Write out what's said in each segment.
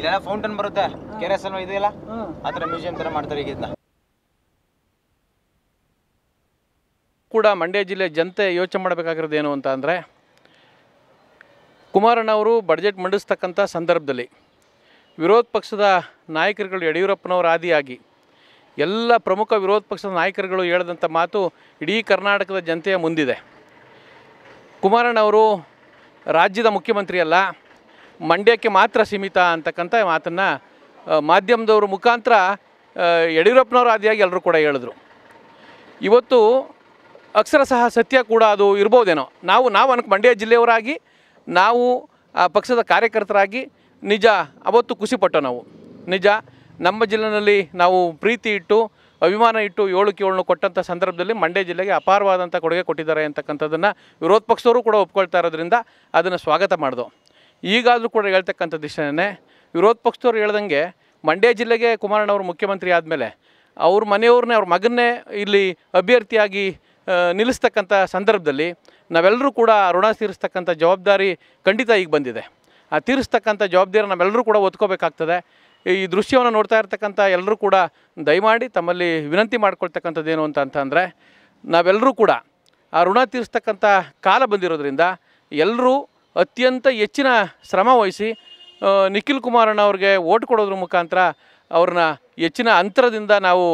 ಇಲ್ಲೆಲ್ಲ ಫೌಂಟನ್ ಬರುತ್ತೆ? K R S L ಇದೆಯಲ್ಲ ಆ ಥರ ಮ್ಯೂಸಿಯಂ ಥರ ಮಾಡ್ತಾರೆ ಈಗ ಇದನ್ನ. ಕೂಡ ಮಂಡ್ಯ ಜಿಲ್ಲೆ ಜನತೆ ಯೋಚನೆ ಮಾಡಬೇಕಾಗಿರೋದು ಏನು ಅಂತ ಅಂದರೆ ಕುಮಾರಣ್ಣವರು ಬಡ್ಜೆಟ್ ಮಂಡಿಸ್ತಕ್ಕಂಥ ಸಂದರ್ಭದಲ್ಲಿ ವಿರೋಧ ಪಕ್ಷದ ನಾಯಕರುಗಳು ಯಡಿಯೂರಪ್ಪನವರ ಆದಿಯಾಗಿ ಎಲ್ಲ ಪ್ರಮುಖ ವಿರೋಧ ಪಕ್ಷದ ನಾಯಕರುಗಳು ಹೇಳಿದಂಥ ಮಾತು ಇಡೀ ಕರ್ನಾಟಕದ ಜನತೆಯ ಮುಂದಿದೆ. ಕುಮಾರಣ್ಣವರು ರಾಜ್ಯದ ಮುಖ್ಯಮಂತ್ರಿ ಅಲ್ಲ ಮಂಡ್ಯಕ್ಕೆ ಮಾತ್ರ ಸೀಮಿತ ಅಂತಕ್ಕಂಥ ಮಾತನ್ನು ಮಾಧ್ಯಮದವರು ಮುಖಾಂತರ ಯಡಿಯೂರಪ್ಪನವರು ಆದಿಯಾಗಿ ಎಲ್ಲರೂ ಕೂಡ ಹೇಳಿದ್ರು. ಇವತ್ತು ಅಕ್ಷರ ಸಹ ಸತ್ಯ ಕೂಡ ಅದು ಇರ್ಬೋದೇನೋ. ನಾವು ನಾವು ಅನ್ಕ ಮಂಡ್ಯ ಜಿಲ್ಲೆಯವರಾಗಿ, ನಾವು ಆ ಪಕ್ಷದ ಕಾರ್ಯಕರ್ತರಾಗಿ ನಿಜ ಅವತ್ತು ಖುಷಿಪಟ್ಟೋ ನಾವು. ನಿಜ ನಮ್ಮ ಜಿಲ್ಲೆಯಲ್ಲಿ ನಾವು ಪ್ರೀತಿ ಇಟ್ಟು, ಅಭಿಮಾನ ಇಟ್ಟು ಏಳು ಏಳನ್ನು ಕೊಟ್ಟಂಥ ಸಂದರ್ಭದಲ್ಲಿ ಮಂಡ್ಯ ಜಿಲ್ಲೆಗೆ ಅಪಾರವಾದಂಥ ಕೊಡುಗೆ ಕೊಟ್ಟಿದ್ದಾರೆ ಅಂತಕ್ಕಂಥದ್ದನ್ನು ವಿರೋಧ ಪಕ್ಷದವರು ಕೂಡ ಒಪ್ಕೊಳ್ತಾ ಇರೋದ್ರಿಂದ ಅದನ್ನು ಸ್ವಾಗತ ಮಾಡ್ದು. ಈಗಾದರೂ ಕೂಡ ಹೇಳ್ತಕ್ಕಂಥದ್ದು ಇಷ್ಟೇ ವಿರೋಧ ಪಕ್ಷದವ್ರು ಹೇಳ್ದಂಗೆ ಮಂಡ್ಯ ಜಿಲ್ಲೆಗೆ ಕುಮಾರಣ್ಣವರು ಮುಖ್ಯಮಂತ್ರಿ ಆದಮೇಲೆ ಅವ್ರ ಮನೆಯವ್ರನ್ನೇ, ಅವ್ರ ಮಗನ್ನೇ ಇಲ್ಲಿ ಅಭ್ಯರ್ಥಿಯಾಗಿ ನಿಲ್ಲಿಸ್ತಕ್ಕಂಥ ಸಂದರ್ಭದಲ್ಲಿ ನಾವೆಲ್ಲರೂ ಕೂಡ ಋಣ ತೀರಿಸ್ತಕ್ಕಂಥ ಜವಾಬ್ದಾರಿ ಖಂಡಿತ ಈಗ ಬಂದಿದೆ. ಆ ತೀರಿಸ್ತಕ್ಕಂಥ ಜವಾಬ್ದಾರಿ ನಾವೆಲ್ಲರೂ ಕೂಡ ಒತ್ಕೋಬೇಕಾಗ್ತದೆ ಈ ದೃಶ್ಯವನ್ನು ನೋಡ್ತಾ ಇರ್ತಕ್ಕಂಥ ಎಲ್ಲರೂ ಕೂಡ ದಯಮಾಡಿ ತಮ್ಮಲ್ಲಿ ವಿನಂತಿ ಮಾಡ್ಕೊಳ್ತಕ್ಕಂಥದ್ದೇನು ಅಂತ ಅಂತಂದರೆ ನಾವೆಲ್ಲರೂ ಕೂಡ ಆ ಋಣ ತೀರಿಸ್ತಕ್ಕಂಥ ಕಾಲ ಬಂದಿರೋದ್ರಿಂದ ಎಲ್ಲರೂ ಅತ್ಯಂತ ಹೆಚ್ಚಿನ ಶ್ರಮ ವಹಿಸಿ ನಿಖಿಲ್ ಕುಮಾರಣ್ಣ ಅವ್ರಿಗೆ ಓಟ್ ಕೊಡೋದ್ರ ಮುಖಾಂತರ ಅವ್ರನ್ನ ಹೆಚ್ಚಿನ ಅಂತರದಿಂದ ನಾವು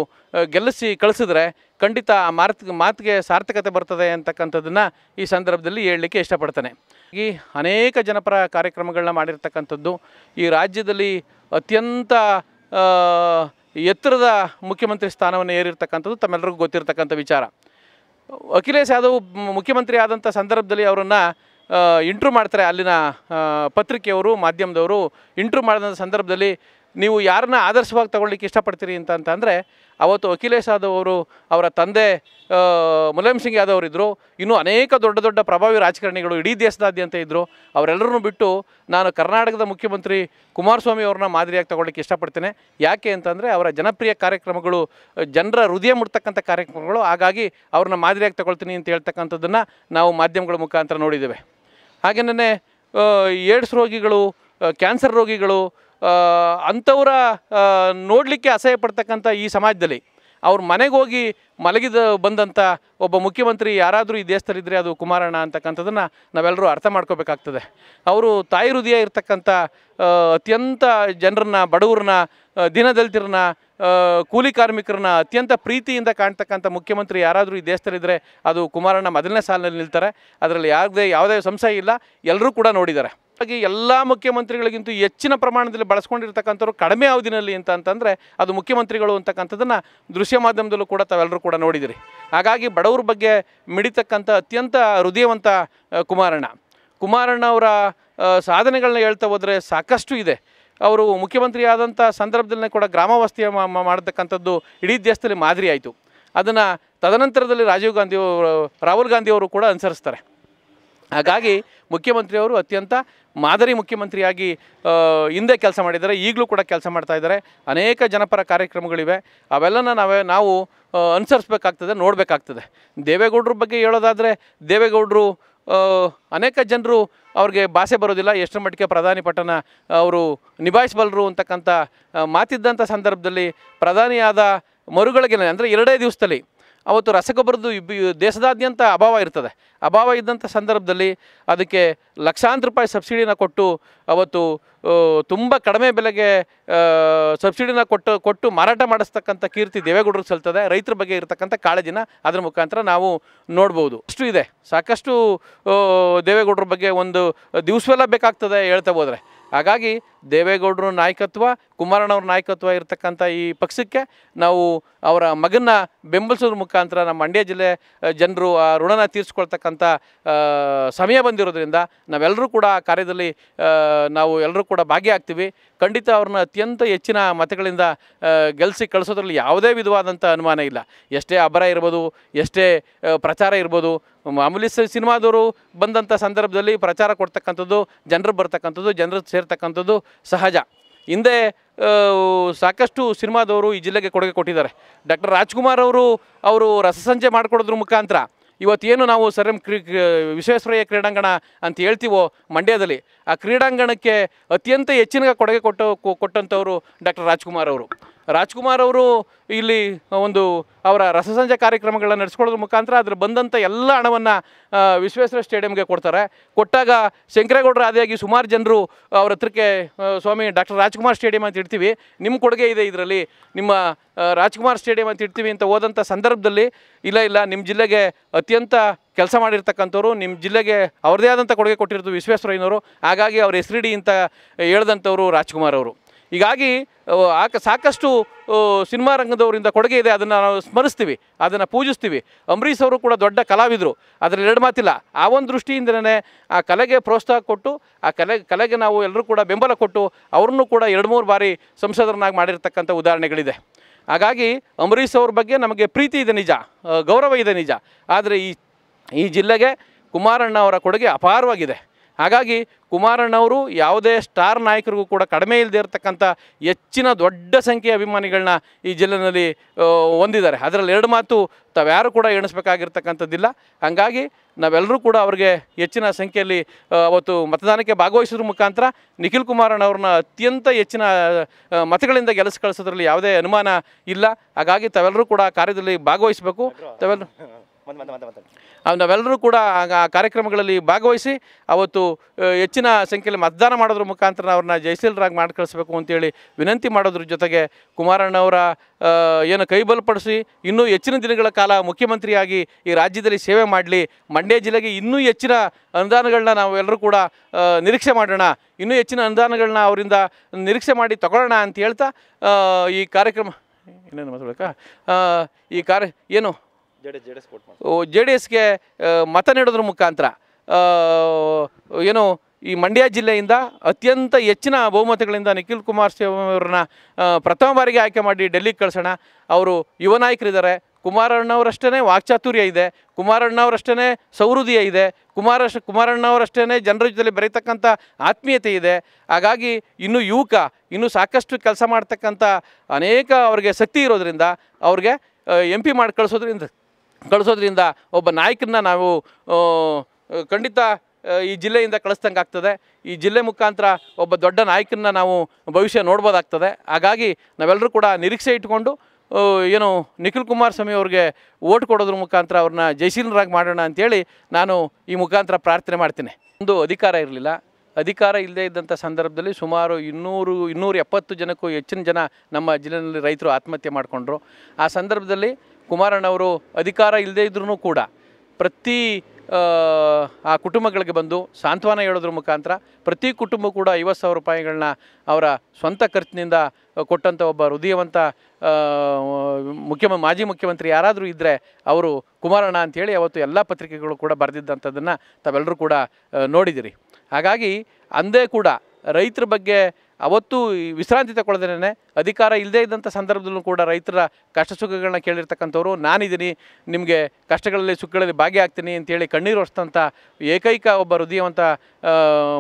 ಗೆಲ್ಲಿಸಿ ಕಳಿಸಿದ್ರೆ ಖಂಡಿತ ಆ ಮಾತು ಮಾತಿಗೆ ಸಾರ್ಥಕತೆ ಬರ್ತದೆ ಅಂತಕ್ಕಂಥದ್ದನ್ನು ಈ ಸಂದರ್ಭದಲ್ಲಿ ಹೇಳಲಿಕ್ಕೆ ಇಷ್ಟಪಡ್ತೇನೆ. ಈ ಅನೇಕ ಜನಪರ ಕಾರ್ಯಕ್ರಮಗಳನ್ನ ಮಾಡಿರ್ತಕ್ಕಂಥದ್ದು ಈ ರಾಜ್ಯದಲ್ಲಿ ಅತ್ಯಂತ ಎತ್ತರದ ಮುಖ್ಯಮಂತ್ರಿ ಸ್ಥಾನವನ್ನು ಏರಿರ್ತಕ್ಕಂಥದ್ದು ತಮ್ಮೆಲ್ಲರಿಗೂ ಗೊತ್ತಿರತಕ್ಕಂಥ ವಿಚಾರ. ಅಖಿಲೇಶ್ ಯಾದವ್ ಮುಖ್ಯಮಂತ್ರಿ ಆದಂಥ ಸಂದರ್ಭದಲ್ಲಿ ಅವರನ್ನು ಇಂಟ್ರೂ ಮಾಡ್ತಾರೆ ಅಲ್ಲಿನ ಪತ್ರಿಕೆಯವರು, ಮಾಧ್ಯಮದವರು. ಇಂಟ್ರೂ ಮಾಡಿದಂಥ ಸಂದರ್ಭದಲ್ಲಿ ನೀವು ಯಾರನ್ನ ಆದರ್ಶವಾಗಿ ತಗೊಳ್ಳಿಕ್ಕೆ ಇಷ್ಟಪಡ್ತೀರಿ ಅಂತ ಅಂತಂದರೆ, ಅವತ್ತು ಅಖಿಲೇಶ್ ಯಾದವ್ ಅವರು ಅವರ ತಂದೆ ಮುಲಾಯಂ ಸಿಂಗ್ ಯಾದವ್ ಅವರಿದ್ದರು ಇನ್ನೂ ಅನೇಕ ದೊಡ್ಡ ದೊಡ್ಡ ಪ್ರಭಾವಿ ರಾಜಕಾರಣಿಗಳು ಇಡೀ ದೇಶದಾದ್ಯಂತ ಇದ್ದರು ಅವರೆಲ್ಲರನ್ನೂ ಬಿಟ್ಟು ನಾನು ಕರ್ನಾಟಕದ ಮುಖ್ಯಮಂತ್ರಿ ಕುಮಾರಸ್ವಾಮಿ ಅವ್ರನ್ನ ಮಾದರಿಯಾಗಿ ತಗೊಳ್ಳಿಕ್ಕೆ ಇಷ್ಟಪಡ್ತೇನೆ. ಯಾಕೆ ಅಂತಂದರೆ, ಅವರ ಜನಪ್ರಿಯ ಕಾರ್ಯಕ್ರಮಗಳು, ಜನರ ಹೃದಯ ಮುಡ್ತಕ್ಕಂಥ ಕಾರ್ಯಕ್ರಮಗಳು. ಹಾಗಾಗಿ ಅವ್ರನ್ನ ಮಾದರಿಯಾಗಿ ತಗೊಳ್ತೀನಿ ಅಂತ ಹೇಳ್ತಕ್ಕಂಥದ್ದನ್ನು ನಾವು ಮಾಧ್ಯಮಗಳ ಮುಖಾಂತರ ನೋಡಿದ್ದೇವೆ. ಹಾಗೆಯೇ ಏಡ್ಸ್ ರೋಗಿಗಳು ಕ್ಯಾನ್ಸರ್ ರೋಗಿಗಳು ಅಂಥವರ ನೋಡಲಿಕ್ಕೆ ಅಸಹ್ಯ ಪಡ್ತಕ್ಕಂಥ ಈ ಸಮಾಜದಲ್ಲಿ ಅವ್ರ ಮನೆಗೆ ಹೋಗಿ ಮಲಗಿದ ಬಂದಂಥ ಒಬ್ಬ ಮುಖ್ಯಮಂತ್ರಿ ಯಾರಾದರೂ ಈ ದೇಶದಲ್ಲಿದ್ದರೆ ಅದು ಕುಮಾರಣ್ಣ ಅಂತಕ್ಕಂಥದ್ದನ್ನು ನಾವೆಲ್ಲರೂ ಅರ್ಥ ಮಾಡ್ಕೋಬೇಕಾಗ್ತದೆ. ಅವರು ತಾಯಿ ಹೃದಯ ಇರ್ತಕ್ಕಂಥ ಅತ್ಯಂತ ಜನರನ್ನ, ಬಡವ್ರನ್ನ ದಿನದಲಿತರನ್ನ ಕೂಲಿ ಕಾರ್ಮಿಕರನ್ನ ಅತ್ಯಂತ ಪ್ರೀತಿಯಿಂದ ಕಾಣ್ತಕ್ಕಂಥ ಮುಖ್ಯಮಂತ್ರಿ ಯಾರಾದರೂ ಈ ದೇಶದಲ್ಲಿದ್ದರೆ ಅದು ಕುಮಾರಣ್ಣ ಮೊದಲನೇ ಸಾಲಿನಲ್ಲಿ ನಿಲ್ತಾರೆ. ಅದರಲ್ಲಿ ಯಾವುದೇ ಯಾವುದೇ ಸಂಶಯ ಇಲ್ಲ. ಎಲ್ಲರೂ ಕೂಡ ನೋಡಿದ್ದಾರೆ. ಹಾಗಾಗಿ ಎಲ್ಲ ಮುಖ್ಯಮಂತ್ರಿಗಳಿಗಿಂತ ಹೆಚ್ಚಿನ ಪ್ರಮಾಣದಲ್ಲಿ ಬಳಸ್ಕೊಂಡಿರ್ತಕ್ಕಂಥವ್ರು ಕಡಿಮೆ ಅವಧಿನಲ್ಲಿ ಅಂತ ಅಂತಂದರೆ ಅದು ಮುಖ್ಯಮಂತ್ರಿಗಳು ಅಂತಕ್ಕಂಥದ್ದನ್ನು ದೃಶ್ಯ ಮಾಧ್ಯಮದಲ್ಲೂ ಕೂಡ ತಾವೆಲ್ಲರೂ ಕೂಡ ನೋಡಿದಿರಿ. ಹಾಗಾಗಿ ಬಡವ್ರ ಬಗ್ಗೆ ಮಿಡಿತಕ್ಕಂಥ ಅತ್ಯಂತ ಹೃದಯವಂತ ಕುಮಾರಣ್ಣ. ಕುಮಾರಣ್ಣ ಅವರ ಸಾಧನೆಗಳನ್ನ ಹೇಳ್ತಾ ಹೋದರೆ ಸಾಕಷ್ಟು ಇದೆ. ಅವರು ಮುಖ್ಯಮಂತ್ರಿ ಆದಂಥ ಸಂದರ್ಭದಲ್ಲೇ ಕೂಡ ಗ್ರಾಮ ವಾಸ್ತವ್ಯ ಮಾ- ಮಾ- ಮಾಡತಕ್ಕಂಥದ್ದು ಇಡೀ ದೇಶದಲ್ಲಿ ಮಾದರಿ ಆಯಿತು ಅದನ್ನು ತದನಂತರದಲ್ಲಿ ರಾಜೀವ್ ಗಾಂಧಿಯವರು ರಾಹುಲ್ ಗಾಂಧಿ ಅವರು ಕೂಡ ಅನುಸರಿಸ್ತಾರೆ. ಹಾಗಾಗಿ ಮುಖ್ಯಮಂತ್ರಿಯವರು ಅತ್ಯಂತ ಮಾದರಿ ಮುಖ್ಯಮಂತ್ರಿಯಾಗಿ ಹಿಂದೆ ಕೆಲಸ ಮಾಡಿದ್ದಾರೆ, ಈಗಲೂ ಕೂಡ ಕೆಲಸ ಮಾಡ್ತಾ ಇದ್ದಾರೆ. ಅನೇಕ ಜನಪರ ಕಾರ್ಯಕ್ರಮಗಳಿವೆ. ಅವೆಲ್ಲನ ನಾವೇ, ನಾವು ಅನುಸರಿಸ್ಬೇಕಾಗ್ತದೆ, ನೋಡಬೇಕಾಗ್ತದೆ. ದೇವೇಗೌಡರ ಬಗ್ಗೆ ಹೇಳೋದಾದರೆ, ದೇವೇಗೌಡರು ಅನೇಕ ಜನರು ಅವ್ರಿಗೆ ಭಾಷೆ ಬರೋದಿಲ್ಲ. ಎಷ್ಟರ ಮಟ್ಟಿಗೆ ಪ್ರಧಾನಿ ಪಟ್ಟಣ ಅವರು ನಿಭಾಯಿಸಬಲ್ಲರು ಅಂತಕ್ಕಂಥ ಮಾತಿದ್ದಂಥ ಸಂದರ್ಭದಲ್ಲಿ ಪ್ರಧಾನಿಯಾದ ಮರುಗಳಿಗೆ, ಅಂದರೆ ಎರಡೇ ದಿವಸದಲ್ಲಿ ಅವತ್ತು ರಸಗೊಬ್ಬರದ್ದು ದೇಶದಾದ್ಯಂತ ಅಭಾವ ಇರ್ತದೆ. ಅಭಾವ ಇದ್ದಂಥ ಸಂದರ್ಭದಲ್ಲಿ ಅದಕ್ಕೆ ಲಕ್ಷಾಂತರ ರೂಪಾಯಿ ಸಬ್ಸಿಡಿನ ಕೊಟ್ಟು ಅವತ್ತು ತುಂಬ ಕಡಿಮೆ ಬೆಲೆಗೆ ಸಬ್ಸಿಡಿನ ಕೊಟ್ಟು ಕೊಟ್ಟು ಮಾರಾಟ ಮಾಡಿಸ್ತಕ್ಕಂಥ ಕೀರ್ತಿ ದೇವೇಗೌಡರು ಸಲ್ತದೆ. ರೈತರ ಬಗ್ಗೆ ಇರತಕ್ಕಂಥ ಕಾಳಜಿನ ಅದರ ಮುಖಾಂತರ ನಾವು ನೋಡ್ಬೋದು. ಅಷ್ಟು ಇದೆ. ಸಾಕಷ್ಟು ದೇವೇಗೌಡರ ಬಗ್ಗೆ ಒಂದು ದಿವಸವೆಲ್ಲ ಬೇಕಾಗ್ತದೆ ಹೇಳ್ತಾ ಹೋದರೆ. ಹಾಗಾಗಿ ದೇವೇಗೌಡರ ನಾಯಕತ್ವ, ಕುಮಾರಣ್ಣವ್ರ ನಾಯಕತ್ವ ಇರತಕ್ಕಂಥ ಈ ಪಕ್ಷಕ್ಕೆ ನಾವು ಅವರ ಮಗನ್ನ ಬೆಂಬಲಿಸೋದ್ರ ಮುಖಾಂತರ ನಮ್ಮ ಮಂಡ್ಯ ಜಿಲ್ಲೆ ಜನರು ಆ ಋಣನ ತೀರಿಸ್ಕೊಳ್ತಕ್ಕಂಥ ಸಮಯ ಬಂದಿರೋದ್ರಿಂದ ನಾವೆಲ್ಲರೂ ಕೂಡ ಆ ಕಾರ್ಯದಲ್ಲಿ ನಾವು ಎಲ್ಲರೂ ಕೂಡ ಭಾಗಿಯಾಗ್ತೀವಿ. ಖಂಡಿತ ಅವ್ರನ್ನ ಅತ್ಯಂತ ಹೆಚ್ಚಿನ ಮತಗಳಿಂದ ಗೆಲ್ಲಿಸಿ ಕಳಿಸೋದ್ರಲ್ಲಿ ಯಾವುದೇ ವಿಧವಾದಂಥ ಅನುಮಾನ ಇಲ್ಲ. ಎಷ್ಟೇ ಅಬರ ಇರ್ಬೋದು, ಎಷ್ಟೇ ಪ್ರಚಾರ ಇರ್ಬೋದು ಮಾಮೂಲಿ ಸಿನಿಮಾದವರು ಬಂದಂಥ ಸಂದರ್ಭದಲ್ಲಿ ಪ್ರಚಾರ ಕೊಡ್ತಕ್ಕಂಥದ್ದು, ಜನರು ಬರ್ತಕ್ಕಂಥದ್ದು, ಜನರು ಸೇರ್ತಕ್ಕಂಥದ್ದು ಸಹಜ. ಹಿಂದೆ ಸಾಕಷ್ಟು ಸಿನಿಮಾದವರು ಈ ಜಿಲ್ಲೆಗೆ ಕೊಡುಗೆ ಕೊಟ್ಟಿದ್ದಾರೆ. ಡಾಕ್ಟರ್ ರಾಜ್ಕುಮಾರ್ ಅವರು ಅವರು ರಸಸಂಚೆ ಮಾಡಿಕೊಡೋದ್ರ ಮುಖಾಂತರ ಇವತ್ತೇನು ನಾವು ಸರ್ ಎಂ ಕ್ರೀ- ವಿಶ್ವೇಶ್ವರಯ್ಯ ಕ್ರೀಡಾಂಗಣ ಅಂತ ಹೇಳ್ತೀವೋ ಮಂಡ್ಯದಲ್ಲಿ, ಆ ಕ್ರೀಡಾಂಗಣಕ್ಕೆ ಅತ್ಯಂತ ಹೆಚ್ಚಿನ ಕೊಡುಗೆ ಕೊಟ್ಟು ಕೊಟ್ಟಂಥವರು ಡಾಕ್ಟರ್ ರಾಜ್ಕುಮಾರ್ ಅವರು. ರಾಜ್ಕುಮಾರ್ ಅವರು ಇಲ್ಲಿ ಒಂದು ಅವರ ರಸಸಂಜೆ ಕಾರ್ಯಕ್ರಮಗಳನ್ನು ನಡೆಸ್ಕೊಳ್ಳೋದ್ರ ಮುಖಾಂತರ ಅದ್ರ ಬಂದಂಥ ಎಲ್ಲ ಹಣವನ್ನು ವಿಶ್ವೇಶ್ವರ ಸ್ಟೇಡಿಯಂಗೆ ಕೊಡ್ತಾರೆ. ಕೊಟ್ಟಾಗ ಶಂಕರೇಗೌಡರ ಆದಿಯಾಗಿ ಸುಮಾರು ಜನರು ಅವ್ರ ಹತ್ರಕ್ಕೆ ಸ್ವಾಮಿ ಡಾಕ್ಟರ್ ರಾಜ್ಕುಮಾರ್ ಸ್ಟೇಡಿಯಂ ಅಂತ ಇಡ್ತೀವಿ. ನಿಮ್ಮ ಕೊಡುಗೆ ಇದೆ ಇದರಲ್ಲಿ. ನಿಮ್ಮ ರಾಜ್ಕುಮಾರ್ ಸ್ಟೇಡಿಯಂ ಅಂತ ಇಡ್ತೀವಿ ಅಂತ ಹೋದಂಥ ಸಂದರ್ಭದಲ್ಲಿ, ಇಲ್ಲ ಇಲ್ಲ ನಿಮ್ಮ ಜಿಲ್ಲೆಗೆ ಅತ್ಯಂತ ಕೆಲಸ ಮಾಡಿರ್ತಕ್ಕಂಥವ್ರು ನಿಮ್ಮ ಜಿಲ್ಲೆಗೆ ಅವ್ರದೇ ಆದಂಥ ಕೊಡುಗೆ ಕೊಟ್ಟಿರೋದು ವಿಶ್ವೇಶ್ವರಯ್ಯನವರು. ಹಾಗಾಗಿ ಅವ್ರ ಹೆಸರಿಡಿ ಅಂತ ಹೇಳ್ದಂಥವ್ರು ರಾಜ್ಕುಮಾರ್ ಅವರು. ಹೀಗಾಗಿ ಆಕ, ಸಾಕಷ್ಟು ಸಿನಿಮಾ ರಂಗದವರಿಂದ ಕೊಡುಗೆ ಇದೆ, ಅದನ್ನು ನಾವು ಸ್ಮರಿಸ್ತೀವಿ, ಅದನ್ನು ಪೂಜಿಸ್ತೀವಿ. ಅಂಬರೀಷ್ ಅವರು ಕೂಡ ದೊಡ್ಡ ಕಲಾವಿದರು, ಅದರಲ್ಲಿ ಎರಡು ಮಾತಿಲ್ಲ. ಆ ಒಂದು ದೃಷ್ಟಿಯಿಂದಲೇ ಆ ಕಲೆಗೆ ಪ್ರೋತ್ಸಾಹ ಕೊಟ್ಟು, ಆ ಕಲೆ, ಕಲೆಗೆ ನಾವು ಎಲ್ಲರೂ ಕೂಡ ಬೆಂಬಲ ಕೊಟ್ಟು, ಅವ್ರನ್ನೂ ಕೂಡ ಎರಡು ಮೂರು ಬಾರಿ ಸಂಸದರನ್ನಾಗಿ ಮಾಡಿರ್ತಕ್ಕಂಥ ಉದಾಹರಣೆಗಳಿದೆ. ಹಾಗಾಗಿ, ಅಂಬರೀಷ್ ಅವ್ರ ಬಗ್ಗೆ ನಮಗೆ ಪ್ರೀತಿ ಇದೆ ನಿಜ, ಗೌರವ ಇದೆ ನಿಜ. ಆದರೆ ಈ ಈ ಜಿಲ್ಲೆಗೆ ಕುಮಾರಣ್ಣ ಅವರ ಕೊಡುಗೆ ಅಪಾರವಾಗಿದೆ. ಹಾಗಾಗಿ ಕುಮಾರಣ್ಣವರು ಯಾವುದೇ ಸ್ಟಾರ್ ನಾಯಕರಿಗೂ ಕೂಡ ಕಡಿಮೆ ಇಲ್ಲದೆ ಇರತಕ್ಕಂಥ ಹೆಚ್ಚಿನ ದೊಡ್ಡ ಸಂಖ್ಯೆಯ ಅಭಿಮಾನಿಗಳನ್ನ ಈ ಜಿಲ್ಲೆಯಲ್ಲಿ ಆ, ಹೊಂದಿದ್ದಾರೆ. ಅದರಲ್ಲಿ ಎರಡು ಮಾತು ತಾವ್ಯಾರು ಕೂಡ ಎಣಿಸ್ಬೇಕಾಗಿರ್ತಕ್ಕಂಥದ್ದಿಲ್ಲ. ಹಾಗಾಗಿ ನಾವೆಲ್ಲರೂ ಕೂಡ ಅವರಿಗೆ ಹೆಚ್ಚಿನ ಸಂಖ್ಯೆಯಲ್ಲಿ ಅವತ್ತು ಮತದಾನಕ್ಕೆ ಭಾಗವಹಿಸೋದ್ರ ಮುಖಾಂತರ ನಿಖಿಲ್ ಕುಮಾರಣ್ಣವ್ರನ್ನ ಅತ್ಯಂತ ಹೆಚ್ಚಿನ ಮತಗಳಿಂದ ಗೆಲ್ಲಿಸಿ ಕಳಿಸೋದ್ರಲ್ಲಿ ಯಾವುದೇ ಅನುಮಾನ ಇಲ್ಲ. ಹಾಗಾಗಿ ತಾವೆಲ್ಲರೂ ಕೂಡ ಕಾರ್ಯದಲ್ಲಿ ಭಾಗವಹಿಸಬೇಕು. ತಾವೆಲ್ಲರೂ ನಾವೆಲ್ಲರೂ ಕೂಡ ಆ- ಕಾರ್ಯಕ್ರಮಗಳಲ್ಲಿ ಭಾಗವಹಿಸಿ ಅವತ್ತು ಹೆಚ್ಚಿನ ಸಂಖ್ಯೆಯಲ್ಲಿ ಮತದಾನ ಮಾಡೋದ್ರ ಮುಖಾಂತರ ಅವ್ರನ್ನ ಜಯಶೀಲರಾಗಿ ಮಾಡಿ ಕಳಿಸ್ಬೇಕು ಅಂತೇಳಿ ವಿನಂತಿ ಮಾಡೋದ್ರ ಜೊತೆಗೆ ಕುಮಾರಣ್ಣವರ ಏನು ಕೈಬಲಪಡಿಸಿ ಇನ್ನೂ ಹೆಚ್ಚಿನ ದಿನಗಳ ಕಾಲ ಮುಖ್ಯಮಂತ್ರಿಯಾಗಿ ಈ ರಾಜ್ಯದಲ್ಲಿ ಸೇವೆ ಮಾಡಲಿ. ಮಂಡ್ಯ ಜಿಲ್ಲೆಗೆ ಇನ್ನೂ ಹೆಚ್ಚಿನ ಅನುದಾನಗಳನ್ನ ನಾವೆಲ್ಲರೂ ಕೂಡ ನಿರೀಕ್ಷೆ ಮಾಡೋಣ. ಇನ್ನೂ ಹೆಚ್ಚಿನ ಅನುದಾನಗಳನ್ನ ಅವರಿಂದ ನಿರೀಕ್ಷೆ ಮಾಡಿ ತಗೊಳ್ಳೋಣ ಅಂತ ಹೇಳ್ತಾ ಈ ಕಾರ್ಯಕ್ರಮ, ಇನ್ನೇನು ಮಾತಾಡ್ಬೇಕಾ? ಈ ಕಾರ್ಯ, ಏನು? ಜೆ ಡಿ ಎಸ್ಗೆ ಮತ ನೀಡೋದ್ರ ಮುಖಾಂತರ ಏನು, ಈ ಮಂಡ್ಯ ಜಿಲ್ಲೆಯಿಂದ ಅತ್ಯಂತ ಹೆಚ್ಚಿನ ಬಹುಮತಗಳಿಂದ ನಿಖಿಲ್ ಕುಮಾರಸ್ವಾಮಿ ಅವ್ರನ್ನ ಪ್ರಥಮ ಬಾರಿಗೆ ಆಯ್ಕೆ ಮಾಡಿ ಡೆಲ್ಲಿಗೆ ಕಳ್ಸೋಣ. ಅವರು ಯುವ ನಾಯಕರಿದ್ದಾರೆ. ಕುಮಾರಣ್ಣವರಷ್ಟೇ ವಾಕ್ಚಾತುರ್ಯ ಇದೆ. ಕುಮಾರಣ್ಣವರಷ್ಟೇ ಸೌಹೃದಯ ಇದೆ. ಕುಮಾರ ಕುಮಾರಣ್ಣವರಷ್ಟೇ ಜನರ ಜೊತೆ ಬೆರೀತಕ್ಕಂಥ ಆತ್ಮೀಯತೆ ಇದೆ. ಹಾಗಾಗಿ ಇನ್ನೂ ಯುವಕ, ಇನ್ನೂ ಸಾಕಷ್ಟು ಕೆಲಸ ಮಾಡ್ತಕ್ಕಂಥ ಅನೇಕ ಅವ್ರಿಗೆ ಶಕ್ತಿ ಇರೋದ್ರಿಂದ ಅವ್ರಿಗೆ ಎಂ ಪಿ ಮಾಡಿ ಕಳಿಸೋದ್ರಿಂದ ಕಳಿಸೋದ್ರಿಂದ ಒಬ್ಬ ನಾಯಕರನ್ನ ನಾವು ಖಂಡಿತ ಈ ಜಿಲ್ಲೆಯಿಂದ ಕಳಿಸ್ದಂಗೆ ಆಗ್ತದೆ. ಈ ಜಿಲ್ಲೆ ಮುಖಾಂತರ ಒಬ್ಬ ದೊಡ್ಡ ನಾಯಕರನ್ನ ನಾವು ಭವಿಷ್ಯ ನೋಡ್ಬೋದಾಗ್ತದೆ. ಹಾಗಾಗಿ ನಾವೆಲ್ಲರೂ ಕೂಡ ನಿರೀಕ್ಷೆ ಇಟ್ಕೊಂಡು ಏನು ನಿಖಿಲ್ ಕುಮಾರಸ್ವಾಮಿ ಅವ್ರಿಗೆ ಓಟ್ ಕೊಡೋದ್ರ ಮುಖಾಂತರ ಅವ್ರನ್ನ ಜಯಶೀಲರಾಗಿ ಮಾಡೋಣ ಅಂತೇಳಿ ನಾನು ಈ ಮುಖಾಂತರ ಪ್ರಾರ್ಥನೆ ಮಾಡ್ತೀನಿ. ಒಂದು ಅಧಿಕಾರ ಇರಲಿಲ್ಲ. ಅಧಿಕಾರ ಇಲ್ಲದೆ ಇದ್ದಂಥ ಸಂದರ್ಭದಲ್ಲಿ ಸುಮಾರು ಇನ್ನೂರು, ಇನ್ನೂರ ಎಪ್ಪತ್ತು ಜನಕ್ಕೂ ಹೆಚ್ಚಿನ ಜನ ನಮ್ಮ ಜಿಲ್ಲೆಯಲ್ಲಿ ರೈತರು ಆತ್ಮಹತ್ಯೆ ಮಾಡಿಕೊಂಡ್ರು. ಆ ಸಂದರ್ಭದಲ್ಲಿ ಕುಮಾರಣ್ಣವರು ಅಧಿಕಾರ ಇಲ್ಲದೆ ಇದ್ರೂ ಕೂಡ ಪ್ರತಿ ಆ, ಕುಟುಂಬಗಳಿಗೆ ಬಂದು ಸಾಂತ್ವನ ಹೇಳೋದ್ರ ಮುಖಾಂತರ ಪ್ರತಿ ಕುಟುಂಬ ಕೂಡ ಐವತ್ತು ಸಾವಿರ ರೂಪಾಯಿಗಳನ್ನ ಅವರ ಸ್ವಂತ ಖರ್ಚಿನಿಂದ ಕೊಟ್ಟಂಥ ಒಬ್ಬ ಹೃದಯವಂತ ಮುಖ್ಯಮ ಮಾಜಿ ಮುಖ್ಯಮಂತ್ರಿ ಯಾರಾದರೂ ಇದ್ದರೆ ಅವರು ಕುಮಾರಣ್ಣ ಅಂಥೇಳಿ ಅವತ್ತು ಎಲ್ಲ ಪತ್ರಿಕೆಗಳು ಕೂಡ ಬರೆದಿದ್ದಂಥದ್ದನ್ನು ತಾವೆಲ್ಲರೂ ಕೂಡ ನೋಡಿದಿರಿ. ಹಾಗಾಗಿ ಅಂದೇ ಕೂಡ ರೈತರ ಬಗ್ಗೆ ಅವತ್ತು ವಿಶ್ರಾಂತಿ ತಗೊಳ್ದೇನೆ ಅಧಿಕಾರ ಇಲ್ಲದೇ ಇದ್ದಂಥ ಸಂದರ್ಭದಲ್ಲೂ ಕೂಡ ರೈತರ ಕಷ್ಟ ಸುಖಗಳನ್ನ ಕೇಳಿರ್ತಕ್ಕಂಥವ್ರು, ನಾನಿದ್ದೀನಿ, ನಿಮಗೆ ಕಷ್ಟಗಳಲ್ಲಿ ಸುಖಗಳಲ್ಲಿ ಭಾಗಿಯಾಗ್ತೀನಿ ಅಂತೇಳಿ ಕಣ್ಣೀರು ಹೊಸ್ತಂಥ ಏಕೈಕ ಒಬ್ಬ ಹೃದಯವಂತ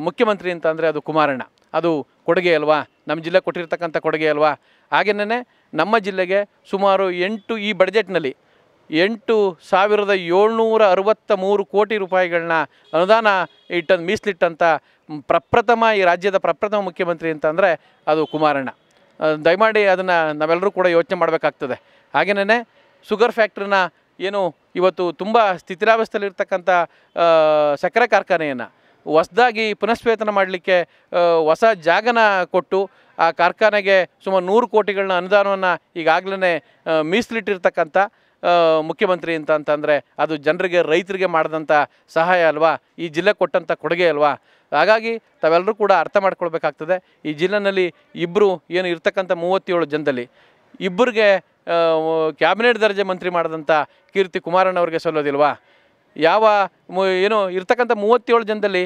ಮುಖ್ಯಮಂತ್ರಿ ಅಂತ ಅಂದರೆ ಅದು ಕುಮಾರಣ್ಣ. ಅದು ಕೊಡುಗೆ ಅಲ್ವಾ? ನಮ್ಮ ಜಿಲ್ಲೆ ಕೊಟ್ಟಿರ್ತಕ್ಕಂಥ ಕೊಡುಗೆ ಅಲ್ವಾ? ಹಾಗೆಯೇ ನಮ್ಮ ಜಿಲ್ಲೆಗೆ ಸುಮಾರು ಎಂಟು ಈ ಬಡ್ಜೆಟ್ನಲ್ಲಿ ಎಂಟು ಸಾವಿರದ ಏಳ್ನೂರ ಅರವತ್ತ ಮೂರು ಕೋಟಿ ರೂಪಾಯಿಗಳನ್ನ ಅನುದಾನ ಇಟ್ಟ ಮೀಸಲಿಟ್ಟಂಥ ಪ್ರಪ್ರಥಮ, ಈ ರಾಜ್ಯದ ಪ್ರಪ್ರಥಮ ಮುಖ್ಯಮಂತ್ರಿ ಅಂತಂದರೆ ಅದು ಕುಮಾರಣ್ಣ. ದಯಮಾಡಿ ಅದನ್ನು ನಾವೆಲ್ಲರೂ ಕೂಡ ಯೋಚನೆ ಮಾಡಬೇಕಾಗ್ತದೆ. ಹಾಗೆಯೇ ಶುಗರ್ ಫ್ಯಾಕ್ಟ್ರಿನ ಏನು ಇವತ್ತು ತುಂಬ ಸ್ಥಿತಿರಾವಸ್ಥೆಯಲ್ಲಿರ್ತಕ್ಕಂಥ ಸಕ್ಕರೆ ಕಾರ್ಖಾನೆಯನ್ನು ಹೊಸದಾಗಿ ಪುನಃಶ್ವೇತನ ಮಾಡಲಿಕ್ಕೆ ಹೊಸ ಜಾಗನ ಕೊಟ್ಟು ಆ ಕಾರ್ಖಾನೆಗೆ ಸುಮಾರು ನೂರು ಕೋಟಿಗಳನ್ನ ಅನುದಾನವನ್ನು ಈಗಾಗಲೇ ಮೀಸಲಿಟ್ಟಿರ್ತಕ್ಕಂಥ ಮುಖ್ಯಮಂತ್ರಿ ಅಂತ ಅಂತಂದರೆ ಅದು ಜನರಿಗೆ, ರೈತರಿಗೆ ಮಾಡಿದಂಥ ಸಹಾಯ ಅಲ್ವಾ? ಈ ಜಿಲ್ಲೆ ಕೊಟ್ಟಂಥ ಕೊಡುಗೆ ಅಲ್ವಾ? ಹಾಗಾಗಿ ತಾವೆಲ್ಲರೂ ಕೂಡ ಅರ್ಥ ಮಾಡ್ಕೊಳ್ಬೇಕಾಗ್ತದೆ. ಈ ಜಿಲ್ಲೆನಲ್ಲಿ ಇಬ್ಬರು ಏನು ಇರ್ತಕ್ಕಂಥ ಮೂವತ್ತೇಳು ಜನದಲ್ಲಿ ಇಬ್ಬರಿಗೆ ಕ್ಯಾಬಿನೆಟ್ ದರ್ಜೆ ಮಂತ್ರಿ ಮಾಡಿದಂಥ ಕೀರ್ತಿ ಕುಮಾರಣ್ಣವ್ರಿಗೆ ಸಲ್ಲೋದಿಲ್ವಾ? ಯಾವ ಏನು, ಇರ್ತಕ್ಕಂಥ ಮೂವತ್ತೇಳು ಜನದಲ್ಲಿ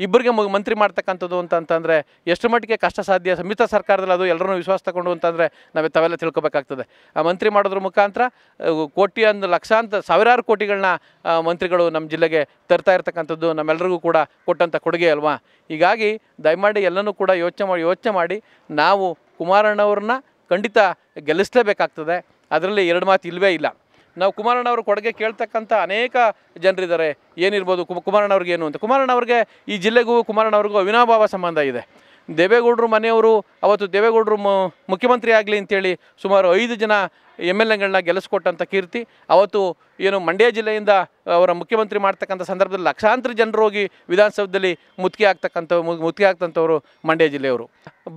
ಇಬ್ಬರಿಗೆ ಮಂತ್ರಿ ಮಾಡ್ತಕ್ಕಂಥದ್ದು ಅಂತ ಅಂತಂದರೆ ಎಷ್ಟು ಮಟ್ಟಿಗೆ ಕಷ್ಟ ಸಾಧ್ಯ? ಸಂಯುಕ್ತ ಸರ್ಕಾರದಲ್ಲಿ ಅದು ಎಲ್ಲರೂ ವಿಶ್ವಾಸ ತಗೊಂಡು ಅಂತಂದರೆ, ನಾವು ತಾವೆಲ್ಲ ತಿಳ್ಕೊಬೇಕಾಗ್ತದೆ. ಆ, ಮಂತ್ರಿ ಮಾಡೋದ್ರ ಮುಖಾಂತರ ಕೋಟಿ ಒಂದು ಲಕ್ಷಾಂತರ ಸಾವಿರಾರು ಕೋಟಿಗಳನ್ನ ಮಂತ್ರಿಗಳು ನಮ್ಮ ಜಿಲ್ಲೆಗೆ ತರ್ತಾ ಇರ್ತಕ್ಕಂಥದ್ದು ನಮ್ಮೆಲ್ಲರಿಗೂ ಕೂಡ ಕೊಟ್ಟಂಥ ಕೊಡುಗೆ ಅಲ್ವಾ? ಹೀಗಾಗಿ ದಯಮಾಡಿ ಎಲ್ಲನೂ ಕೂಡ ಯೋಚನೆ ಮಾಡಿ ಯೋಚನೆ ಮಾಡಿ, ನಾವು ಕುಮಾರಣ್ಣವ್ರನ್ನ ಖಂಡಿತ ಗೆಲ್ಲಿಸಲೇಬೇಕಾಗ್ತದೆ. ಅದರಲ್ಲಿ ಎರಡು ಮಾತು ಇಲ್ಲವೇ ಇಲ್ಲ. ನಾವು ಕುಮಾರಣ್ಣವ್ರ ಕೊಡುಗೆ ಕೇಳ್ತಕ್ಕಂಥ ಅನೇಕ ಜನರಿದ್ದಾರೆ. ಏನಿರ್ಬೋದು ಕುಮ ಕುಮಾರಣ್ಣವ್ರಿಗೆ ಏನು ಅಂತ. ಕುಮಾರಣ್ಣವ್ರಿಗೆ ಈ ಜಿಲ್ಲೆಗೂ ಕುಮಾರಣ್ಣವ್ರಿಗೂ ಅವಿನಾಭಾವ ಸಂಬಂಧ ಇದೆ. ದೇವೇಗೌಡರು ಮನೆಯವರು ಅವತ್ತು ದೇವೇಗೌಡರು ಮುಖ್ಯಮಂತ್ರಿ ಆಗಲಿ ಅಂತೇಳಿ ಸುಮಾರು ಐದು ಜನ ಎಂ ಎಲ್ ಎಗಳನ್ನ ಗೆಲ್ಲಿಸ್ಕೊಟ್ಟಂಥ ಕೀರ್ತಿ. ಅವತ್ತು ಏನು ಮಂಡ್ಯ ಜಿಲ್ಲೆಯಿಂದ ಅವರ ಮುಖ್ಯಮಂತ್ರಿ ಮಾಡ್ತಕ್ಕಂಥ ಸಂದರ್ಭದಲ್ಲಿ ಲಕ್ಷಾಂತರ ಜನರು ಹೋಗಿ ವಿಧಾನಸೌಧದಲ್ಲಿ ಮುತ್ತಿಗೆ ಆಗ್ತಕ್ಕಂಥ ಮುತ್ತಿಗೆ ಆಗ್ತಂಥವ್ರು ಮಂಡ್ಯ ಜಿಲ್ಲೆಯವರು.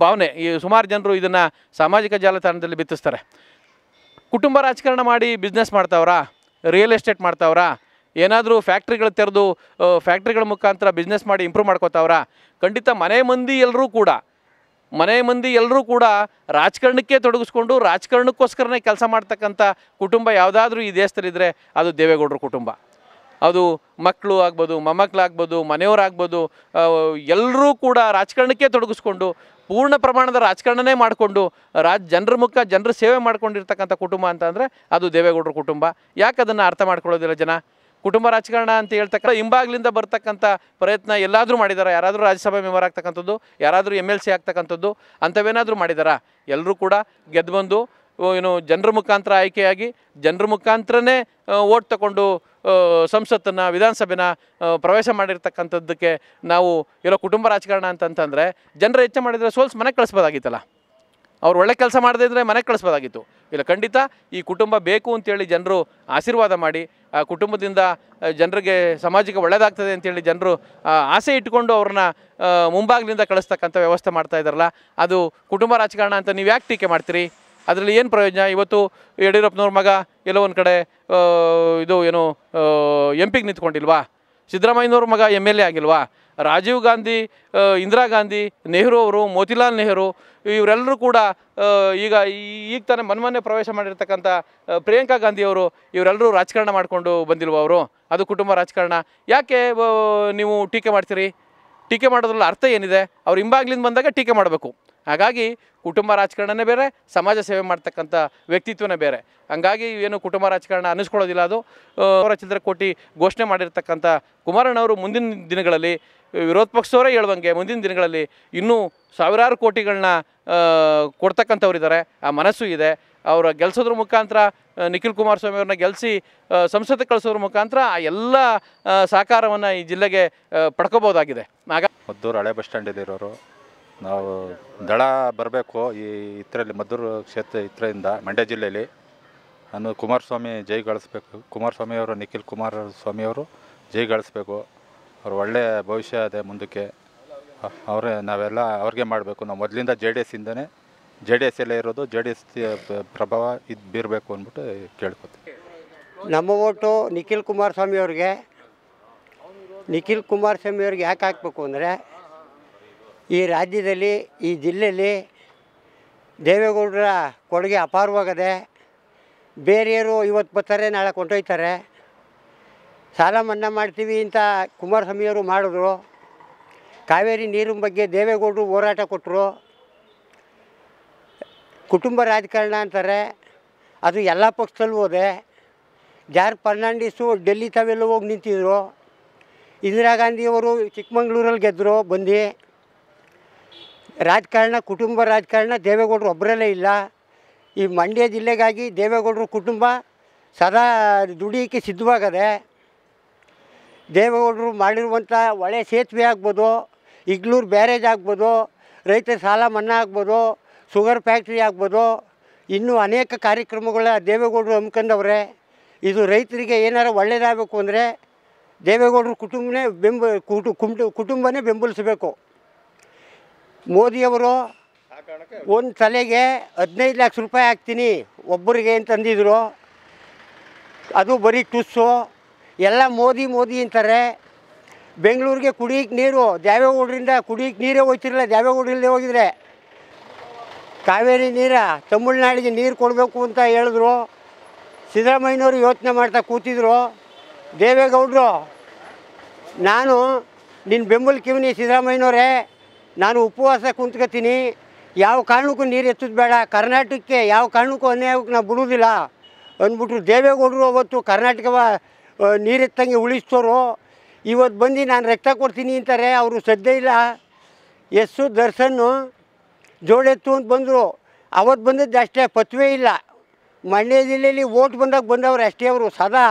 ಭಾವನೆ, ಈ ಸುಮಾರು ಜನರು ಇದನ್ನು ಸಾಮಾಜಿಕ ಜಾಲತಾಣದಲ್ಲಿ ಬಿತ್ತಿಸ್ತಾರೆ. ಕುಟುಂಬ ರಾಜಕಾರಣ ಮಾಡಿ ಬಿಸ್ನೆಸ್ ಮಾಡ್ತಾವ್ರಾ? ರಿಯಲ್ ಎಸ್ಟೇಟ್ ಮಾಡ್ತಾವ್ರಾ? ಏನಾದರೂ ಫ್ಯಾಕ್ಟ್ರಿಗಳು ತೆರೆದು ಫ್ಯಾಕ್ಟ್ರಿಗಳ ಮುಖಾಂತರ ಬಿಸ್ನೆಸ್ ಮಾಡಿ ಇಂಪ್ರೂವ್ ಮಾಡ್ಕೋತಾವ್ರ? ಖಂಡಿತ ಮನೆ ಮಂದಿ ಎಲ್ಲರೂ ಕೂಡ, ಮನೆ ಮಂದಿ ಎಲ್ಲರೂ ಕೂಡ ರಾಜಕಾರಣಕ್ಕೆ ತೊಡಗಿಸ್ಕೊಂಡು ರಾಜಕಾರಣಕ್ಕೋಸ್ಕರನೇ ಕೆಲಸ ಮಾಡ್ತಕ್ಕಂಥ ಕುಟುಂಬ ಯಾವುದಾದ್ರೂ ಈ ದೇಶದಲ್ಲಿದ್ದರೆ ಅದು ದೇವೇಗೌಡರ ಕುಟುಂಬ. ಅದು ಮಕ್ಕಳು ಆಗ್ಬೋದು, ಮೊಮ್ಮಕ್ಕಳಾಗ್ಬೋದು, ಮನೆಯವರಾಗ್ಬೋದು ಎಲ್ಲರೂ ಕೂಡ ರಾಜಕಾರಣಕ್ಕೆ ತೊಡಗಿಸ್ಕೊಂಡು ಪೂರ್ಣ ಪ್ರಮಾಣದ ರಾಜಕಾರಣನೇ ಮಾಡಿಕೊಂಡು, ರಾಜ್ ಜನರ ಮುಖ, ಜನರ ಸೇವೆ ಮಾಡ್ಕೊಂಡಿರ್ತಕ್ಕಂಥ ಕುಟುಂಬ ಅಂತ ಅಂದರೆ ಅದು ದೇವೇಗೌಡರ ಕುಟುಂಬ. ಯಾಕೆ ಅದನ್ನು ಅರ್ಥ ಮಾಡ್ಕೊಳ್ಳೋದಿಲ್ಲ ಜನ? ಕುಟುಂಬ ರಾಜಕಾರಣ ಅಂತ ಹೇಳ್ತಕ್ಕ ಹಿಂಬಾಗ್ಲಿಂದ ಬರ್ತಕ್ಕಂಥ ಪ್ರಯತ್ನ ಎಲ್ಲಾದರೂ ಮಾಡಿದ್ದಾರೆ ಯಾರಾದರೂ ರಾಜ್ಯಸಭೆ ಮೆಂಬರ್ ಆಗ್ತಕ್ಕಂಥದ್ದು, ಯಾರಾದರೂ ಎಂ ಎಲ್ ಸಿ ಆಗ್ತಕ್ಕಂಥದ್ದು, ಅಂಥವೇನಾದರೂ ಮಾಡಿದಾರಾ? ಎಲ್ಲರೂ ಕೂಡ ಗೆದ್ದು ಬಂದು ಏನು, ಜನರ ಮುಖಾಂತರ ಆಯ್ಕೆಯಾಗಿ, ಜನರ ಮುಖಾಂತರನೇ ಓಟ್ ತಗೊಂಡು ಸಂಸತ್ತನ್ನು, ವಿಧಾನಸಭೆನ ಪ್ರವೇಶ ಮಾಡಿರ್ತಕ್ಕಂಥದ್ದಕ್ಕೆ ನಾವು ಇರೋ ಕುಟುಂಬ ರಾಜಕಾರಣ ಅಂತಂತಂದರೆ ಜನರು ಹೆಚ್ಚು ಮಾಡಿದರೆ ಸೋಲ್ಸ್ ಮನೆಗೆ ಕಳಿಸ್ಬೋದಾಗಿತ್ತಲ್ಲ. ಅವ್ರು ಒಳ್ಳೆ ಕೆಲಸ ಮಾಡದೇ ಇದ್ದರೆ ಮನೆಗೆ ಕಳಿಸ್ಬೋದಾಗಿತ್ತು. ಇಲ್ಲ, ಖಂಡಿತ ಈ ಕುಟುಂಬ ಬೇಕು ಅಂತೇಳಿ ಜನರು ಆಶೀರ್ವಾದ ಮಾಡಿ, ಆ ಕುಟುಂಬದಿಂದ ಜನರಿಗೆ ಸಮಾಜಕ್ಕೆ ಒಳ್ಳೆಯದಾಗ್ತದೆ ಅಂತೇಳಿ ಜನರು ಆಸೆ ಇಟ್ಕೊಂಡು ಅವ್ರನ್ನ ಮುಂಭಾಗ್ಲಿಂದ ಕಳಿಸ್ತಕ್ಕಂಥ ವ್ಯವಸ್ಥೆ ಮಾಡ್ತಾ ಇದ್ದಾರಲ್ಲ, ಅದು ಕುಟುಂಬ ರಾಜಕಾರಣ ಅಂತ ನೀವು ಯಾಕೆ ಟೀಕೆ ಮಾಡ್ತೀರಿ? ಅದರಲ್ಲಿ ಏನು ಪ್ರಯೋಜನ? ಇವತ್ತು ಯಡಿಯೂರಪ್ಪನವ್ರ ಮಗ ಎಲ್ಲೋ ಒಂದು ಕಡೆ ಇದು ಏನು ಎಂ ಪಿಗೆ ನಿಂತ್ಕೊಂಡಿಲ್ವಾ? ಸಿದ್ದರಾಮಯ್ಯನವ್ರ ಮಗ ಎಂ ಎಲ್ ಎ ಆಗಿಲ್ವಾ? ರಾಜೀವ್ ಗಾಂಧಿ ಇಂದಿರಾ ಗಾಂಧಿ, ನೆಹರು ಅವರು, ಮೋತಿಲಾಲ್ ನೆಹರು ಇವರೆಲ್ಲರೂ ಕೂಡ ಈಗ ಈಗ ತಾನೇ ಮನ್ಮೊನ್ನೆ ಪ್ರವೇಶ ಮಾಡಿರ್ತಕ್ಕಂಥ ಪ್ರಿಯಾಂಕಾ ಗಾಂಧಿಯವರು ಇವರೆಲ್ಲರೂ ರಾಜಕಾರಣ ಮಾಡಿಕೊಂಡು ಬಂದಿಲ್ವ ಅವರು? ಅದು ಕುಟುಂಬ ರಾಜಕಾರಣ. ಯಾಕೆ ನೀವು ಟೀಕೆ ಮಾಡ್ತೀರಿ? ಟೀಕೆ ಮಾಡೋದ್ರಲ್ಲಿ ಅರ್ಥ ಏನಿದೆ? ಅವ್ರು ಹಿಂಬಾಗ್ಲಿಂದ ಬಂದಾಗ ಟೀಕೆ ಮಾಡಬೇಕು. ಹಾಗಾಗಿ ಕುಟುಂಬ ರಾಜಕಾರಣನೇ ಬೇರೆ, ಸಮಾಜ ಸೇವೆ ಮಾಡ್ತಕ್ಕಂಥ ವ್ಯಕ್ತಿತ್ವನೇ ಬೇರೆ. ಹಂಗಾಗಿ ಏನು ಕುಟುಂಬ ರಾಜಕಾರಣ ಅನ್ನಿಸ್ಕೊಳ್ಳೋದಿಲ್ಲ ಅದು. ಅವರ ಚಿಲ್ಲರೆ ಕೋಟಿ ಘೋಷಣೆ ಮಾಡಿರ್ತಕ್ಕಂಥ ಕುಮಾರಣ್ಣವರು ಮುಂದಿನ ದಿನಗಳಲ್ಲಿ, ವಿರೋಧ ಪಕ್ಷದವರೇ ಹೇಳುವಂಗೆ ಮುಂದಿನ ದಿನಗಳಲ್ಲಿ ಇನ್ನೂ ಸಾವಿರಾರು ಕೋಟಿಗಳನ್ನ ಕೊಡ್ತಕ್ಕಂಥವ್ರಿದ್ದಾರೆ ಆ ಮನಸ್ಸು ಇದೆ. ಅವರ ಗೆಲ್ಸೋದ್ರ ಮುಖಾಂತರ ನಿಖಿಲ್ ಕುಮಾರಸ್ವಾಮಿ ಅವ್ರನ್ನ ಗೆಲ್ಲಿಸಿ ಸಂಸತ್ತಿಗೆ ಕಳಿಸೋದ್ರ ಮುಖಾಂತರ ಆ ಎಲ್ಲ ಸಹಕಾರವನ್ನು ಈ ಜಿಲ್ಲೆಗೆ ಪಡ್ಕೋಬೋದಾಗಿದೆ ಆಗ ಮದ್ದೂರು ಹಳೆ ಬಸ್ ಸ್ಟ್ಯಾಂಡ್ ಸ್ಟ್ಯಾಂಡಲ್ಲಿರೋರು ನಾವು ದಳ ಬರಬೇಕು ಈ ಇದರಲ್ಲಿ ಮದ್ದೂರು ಕ್ಷೇತ್ರ ಇದರಿಂದ ಮಂಡ್ಯ ಜಿಲ್ಲೆಯಲ್ಲಿ. ನಾನು ಕುಮಾರಸ್ವಾಮಿ ಜೈ ಗಳಿಸ್ಬೇಕು. ಕುಮಾರಸ್ವಾಮಿಯವರು ನಿಖಿಲ್ ಕುಮಾರಸ್ವಾಮಿ ಅವರು ಜೈ ಗಳಿಸ್ಬೇಕು. ಅವ್ರು ಒಳ್ಳೆಯ ಭವಿಷ್ಯ ಇದೆ ಮುಂದಕ್ಕೆ. ಅವರೇ, ನಾವೆಲ್ಲ ಅವ್ರಿಗೆ ಮಾಡಬೇಕು. ನಾವು ಮೊದಲಿಂದ ಜೆ ಡಿ ಎಸ್ಸಿಂದನೇ ಜೆ ಡಿ ಎಸ್ ಎಲ್ಲೇ ಇರೋದು, ಜೆ ಡಿ ಎಸ್ ಪ್ರಭಾವ ಇದು ಬೀರಬೇಕು ಅಂದ್ಬಿಟ್ಟು ಕೇಳ್ಕೊತೀವಿ ನಮ್ಮ ಓಟು ನಿಖಿಲ್ ಕುಮಾರಸ್ವಾಮಿ ಅವ್ರಿಗೆ. ನಿಖಿಲ್ ಕುಮಾರಸ್ವಾಮಿ ಅವ್ರಿಗೆ ಯಾಕೆ ಹಾಕಬೇಕು ಅಂದರೆ ಈ ರಾಜ್ಯದಲ್ಲಿ, ಈ ಜಿಲ್ಲೆಯಲ್ಲಿ ದೇವೇಗೌಡರ ಕೊಡುಗೆ ಅಪಾರವಾಗದೆ ಬೇರೆಯವರು ಇವತ್ತು ಬರ್ತಾರೆ, ನಾಳೆ ಕೊಂಡೊಯ್ತಾರೆ. ಸಾಲ ಮನ್ನಾ ಮಾಡ್ತೀವಿ ಅಂತ ಕುಮಾರಸ್ವಾಮಿಯವರು ಮಾಡಿದ್ರು. ಕಾವೇರಿ ನೀರಿನ ಬಗ್ಗೆ ದೇವೇಗೌಡರು ಹೋರಾಟ ಕೊಟ್ಟರು. ಕುಟುಂಬ ರಾಜಕಾರಣ ಅಂತಾರೆ, ಅದು ಎಲ್ಲ ಪಕ್ಷದಲ್ಲೂ ಹೋದೆ. ಜಾರ್ ಫರ್ನಾಂಡಿಸು ಡೆಲ್ಲಿ ತಾವೆಲ್ಲ ಹೋಗಿ ನಿಂತಿದ್ರು. ಇಂದಿರಾ ಗಾಂಧಿಯವರು ಚಿಕ್ಕಮಂಗ್ಳೂರಲ್ಲಿ ಗೆದ್ದರು ಬಂದು ರಾಜಕಾರಣ, ಕುಟುಂಬ ರಾಜಕಾರಣ, ದೇವೇಗೌಡರು ಒಬ್ಬರಲ್ಲೇ ಇಲ್ಲ. ಈ ಮಂಡ್ಯ ಜಿಲ್ಲೆಗಾಗಿ ದೇವೇಗೌಡರು ಕುಟುಂಬ ಸದಾ ದುಡಿಯೋಕ್ಕೆ ಸಿದ್ಧವಾಗದೆ ದೇವೇಗೌಡರು ಮಾಡಿರುವಂಥ ಒಳ್ಳೆ ಸೇತುವೆ ಆಗ್ಬೋದು, ಇಗ್ಲೂರು ಬ್ಯಾರೇಜ್ ಆಗ್ಬೋದು, ರೈತರ ಸಾಲ ಮನ್ನಾ ಆಗ್ಬೋದು, ಶುಗರ್ ಫ್ಯಾಕ್ಟ್ರಿ ಆಗ್ಬೋದು, ಇನ್ನೂ ಅನೇಕ ಕಾರ್ಯಕ್ರಮಗಳ ದೇವೇಗೌಡರು ಹಮ್ಮಿಕೊಂಡವ್ರೆ ಇದು ರೈತರಿಗೆ ಏನಾರು ಒಳ್ಳೆಯದಾಗಬೇಕು ಅಂದರೆ ದೇವೇಗೌಡರು ಕುಟುಂಬನೇ ಬೆಂಬ ಕುಂಟು ಕುಟುಂಬನೇ ಬೆಂಬಲಿಸಬೇಕು. ಮೋದಿಯವರು ಒಂದು ತಲೆಗೆ ಹದಿನೈದು ಲಕ್ಷ ರೂಪಾಯಿ ಹಾಕ್ತೀನಿ ಒಬ್ಬರಿಗೆ ಅಂತಂದಿದ್ರು ಅದು ಬರೀ ಟುಸ್ಸು ಎಲ್ಲ ಮೋದಿ ಮೋದಿ ಅಂತಾರೆ. ಬೆಂಗಳೂರಿಗೆ ಕುಡಿಯಕ್ಕೆ ನೀರು, ದ್ಯಾವೇಗೌಡರಿಂದ ಕುಡಿಯಕ್ಕೆ ನೀರೇ ಹೋಯ್ತಿರಲಿಲ್ಲ ದೇವೇಗೌಡರಲ್ಲೇ ಹೋಗಿದ್ರೆ. ಕಾವೇರಿ ನೀರ, ತಮಿಳ್ನಾಡಿಗೆ ನೀರು ಕೊಡಬೇಕು ಅಂತ ಹೇಳಿದ್ರು. ಸಿದ್ದರಾಮಯ್ಯನವರು ಯೋಚನೆ ಮಾಡ್ತಾ ಕೂತಿದ್ರು. ದೇವೇಗೌಡರು, ನಾನು ನಿನ್ನ ಬೆಂಬಲ ಕಿವಿನಿ ಸಿದ್ದರಾಮಯ್ಯನವರೇ ನಾನು ಉಪವಾಸ ಕುಂತ್ಕೋತೀನಿ. ಯಾವ ಕಾರಣಕ್ಕೂ ನೀರು ಎತ್ತದ ಬೇಡ. ಕರ್ನಾಟಕಕ್ಕೆ ಯಾವ ಕಾರಣಕ್ಕೂ ಅನ್ಯಾಯಕ್ಕೆ ನಾವು ಬಿಡುವುದಿಲ್ಲ. ಅಂದ್ಬಿಟ್ಟು ದೇವೇಗೌಡರು ಅವತ್ತು ಕರ್ನಾಟಕವ ನೀರೆತ್ತಂಗೆ ಉಳಿಸ್ತೋರು ಇವತ್ತು ಬಂದು ನಾನು ರಕ್ತ ಕೊಡ್ತೀನಿ ಅಂತಾರೆ. ಅವರು ಸದ್ಯ ಇಲ್ಲ. ಎಸ್ಸು ದರ್ಶನ್ನು ಜೋಡೆತ್ತು ಅಂತ ಬಂದರು. ಅವತ್ತು ಬಂದದ್ದು ಅಷ್ಟೇ, ಪತ್ವೇ ಇಲ್ಲ. ಮಂಡ್ಯ ಜಿಲ್ಲೆಯಲ್ಲಿ ಓಟ್ ಬಂದಾಗ ಬಂದವರು ಅಷ್ಟೇ ಅವರು, ಸದಾ.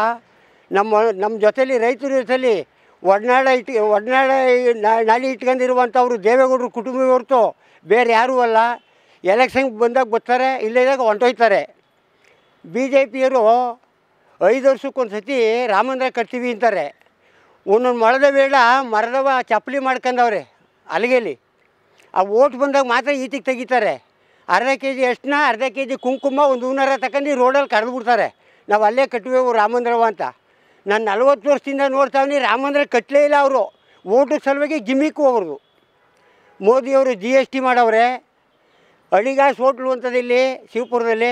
ನಮ್ಮ ನಮ್ಮ ಜೊತೇಲಿ ರೈತರ ಜೊತೆಲಿ ಒಡನಾಡ ಇಟ್ಟು ಒಡನಾಡ ನಾಲಿ ಇಟ್ಕೊಂಡಿರುವಂಥವ್ರು ದೇವೇಗೌಡರು ಕುಟುಂಬ ಹೊರತು ಬೇರೆ ಯಾರೂ ಅಲ್ಲ. ಎಲೆಕ್ಷನ್ಗೆ ಬಂದಾಗ ಬರ್ತಾರೆ ಇಲ್ಲದಾಗ ಹೊಂಟೋಯ್ತಾರೆ. ಬಿ ಜೆ ಪಿಯವರು ಐದು ವರ್ಷಕ್ಕೊಂದು ಸತಿ ರಾಮಂದ್ರ ಕಟ್ತೀವಿ ಅಂತಾರೆ. ಒಂದೊಂದು ಮೊಳದ ಬೇಡ ಮರದವ ಚಪ್ಪಲಿ ಮಾಡ್ಕೊಂಡವ್ರೆ ಅಲ್ಲಿಗೆಲಿ ಆ ಓಟ್ ಬಂದಾಗ ಮಾತ್ರ ಈತಿಗೆ ತೆಗಿತಾರೆ. ಅರ್ಧ ಕೆ ಜಿ ಎಷ್ಟನ್ನ ಅರ್ಧ ಕೆ ಜಿ ಕುಂಕುಮ, ಒಂದು ಹೂನಾರ ತಗೊಂಡು ರೋಡಲ್ಲಿ ಕರೆದು ಬಿಡ್ತಾರೆ ನಾವು ಅಲ್ಲೇ ಕಟ್ಟಬೇಕು ರಾಮಂದ್ರವ ಅಂತ. ನಾನು ನಲ್ವತ್ತು ವರ್ಷದಿಂದ ನೋಡ್ತಾವ್ನಿ ರಾಮಂದ್ರ ಕಟ್ಟಲೇ ಇಲ್ಲ ಅವರು. ಓಟು ಸಲುವಾಗಿ ಗಿಮಿಕ್ಕು ಅವರು ಮೋದಿಯವರು ಜಿ ಎಸ್ ಟಿ ಮಾಡವ್ರೆ. ಅಳಿಗಾಸ್ ಹೋಟ್ಲು ಅಂತದಿಲ್ಲಿ ಶಿವಪುರದಲ್ಲಿ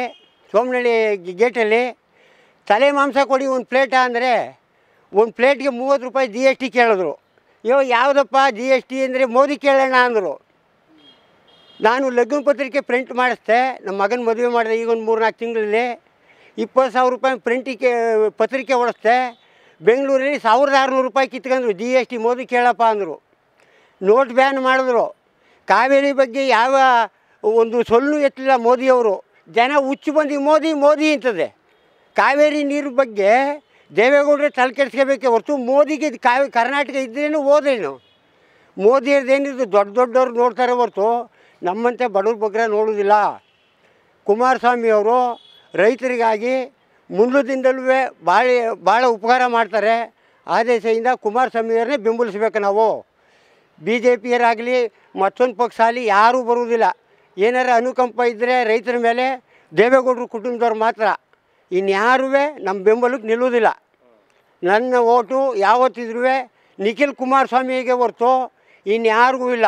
ಸೋಮನಹಳ್ಳಿ ಗೇಟಲ್ಲಿ. ತಲೆ ಮಾಂಸ ಕೊಡಿ ಒಂದು ಪ್ಲೇಟ ಅಂದರೆ, ಒಂದು ಪ್ಲೇಟ್ಗೆ ಮೂವತ್ತು ರೂಪಾಯಿ ಜಿ ಎಸ್ ಟಿ ಕೇಳಿದ್ರು. ಇವಾಗ ಯಾವುದಪ್ಪ ಜಿ ಎಸ್ ಟಿ ಅಂದರೆ ಮೋದಿ ಕೇಳೋಣ ಅಂದರು. ನಾನು ಲಗ್ನ ಪತ್ರಿಕೆ ಪ್ರಿಂಟ್ ಮಾಡಿಸ್ದೆ ನಮ್ಮ ಮಗನ ಮದುವೆ ಮಾಡಿದೆ ಈಗ ಒಂದು ಮೂರು ನಾಲ್ಕು ತಿಂಗಳಲ್ಲಿ. ಇಪ್ಪತ್ತು ಸಾವಿರ ರೂಪಾಯಿ ಪ್ರಿಂಟಿಗೆ ಪತ್ರಿಕೆ ಹೊಡೆಸ್ದೆ. ಬೆಂಗಳೂರಲ್ಲಿ ಸಾವಿರದ ಆರುನೂರು ರೂಪಾಯಿ ಕಿತ್ಕೊಂಡ್ರು. ಜಿ ಎಸ್ ಟಿ ಮೋದಿ ಕೇಳಪ್ಪ ಅಂದರು. ನೋಟ್ ಬ್ಯಾನ್ ಮಾಡಿದ್ರು. ಕಾವೇರಿ ಬಗ್ಗೆ ಯಾವ ಒಂದು ಸೊಲ್ಲು ಎತ್ತಲಿಲ್ಲ ಮೋದಿಯವರು ಜನ ಹುಚ್ಚು ಬಂದು, ಮೋದಿ ಮೋದಿ ಅಂತದೆ. ಕಾವೇರಿ ನೀರು ಬಗ್ಗೆ ದೇವೇಗೌಡರು ತಲೆ ಕೆಡಿಸ್ಕೋಬೇಕೆ ಹೊರತು ಮೋದಿಗೆ ಇದು ಕಾವೇ, ಕರ್ನಾಟಕ ಇದ್ರೇನು ಓದೇನು ಮೋದಿಯವ್ರದ್ದೇನಿದು ದೊಡ್ಡ ದೊಡ್ಡವ್ರು ನೋಡ್ತಾರೆ ಹೊರತು ನಮ್ಮಂತೆ ಬಡವ್ರ ಬಗ್ಗೆ ನೋಡೋದಿಲ್ಲ. ಕುಮಾರಸ್ವಾಮಿ ಅವರು ರೈತರಿಗಾಗಿ ಮುಂದದಿಂದಲೂ ಭಾಳ ಭಾಳ ಉಪಕಾರ ಮಾಡ್ತಾರೆ. ಆ ದೇಶದಿಂದ ಕುಮಾರಸ್ವಾಮಿಯವ್ರನ್ನೇ ಬೆಂಬಲಿಸ್ಬೇಕು ನಾವು. ಬಿ ಜೆ ಪಿಯರಾಗಲಿ ಮತ್ತೊಂದು ಪಕ್ಷ ಆಗಲಿ ಯಾರೂ ಬರುವುದಿಲ್ಲ. ಏನಾರ ಅನುಕಂಪ ಇದ್ದರೆ ರೈತರ ಮೇಲೆ ದೇವೇಗೌಡರು ಕುಟುಂಬದವ್ರು ಮಾತ್ರ. ಇನ್ಯಾರೂ ನಮ್ಮ ಬೆಂಬಲಕ್ಕೆ ನಿಲ್ಲುವುದಿಲ್ಲ. ನನ್ನ ಓಟು ಯಾವತ್ತಿದ್ರೂ ನಿಖಿಲ್ ಕುಮಾರಸ್ವಾಮಿಗೆ ಹೊರ್ತು ಇನ್ಯಾರಿಗೂ ಇಲ್ಲ.